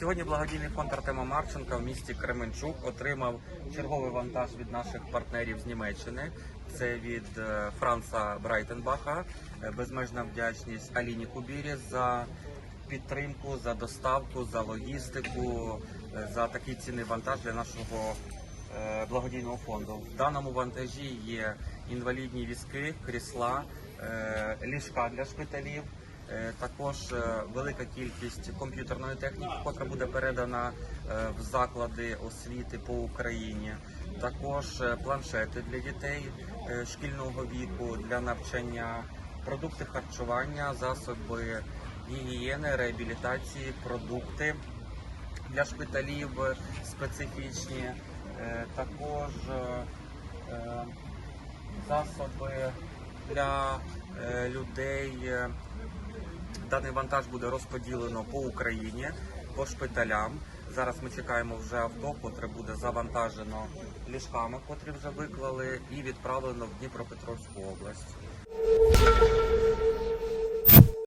Сьогодні благодійний фонд Артема Марченка в місті Кременчук отримав черговий вантаж від наших партнерів з Німеччини. Це від е, Франца Брайтенбаха. Безмежна вдячність Аліні Кубірі за підтримку, за доставку, за логістику, е, за такий цінний вантаж для нашого е, благодійного фонду. В даному вантажі є інвалідні візки, крісла, ліжка для шпиталів. Е, Також е, велика кількість комп'ютерної техніки, яка буде передана е, в заклади освіти по Україні. Також планшети для дітей шкільного віку для навчання, продукти харчування, засоби гігієни, реабілітації, продукти для шпиталів специфічні. Також засоби для людей. Даний вантаж буде розподілено по Україні, по шпиталям. Зараз ми чекаємо вже авто, котре буде завантажено ліжками, котрі вже виклали, і відправлено в Дніпропетровську область.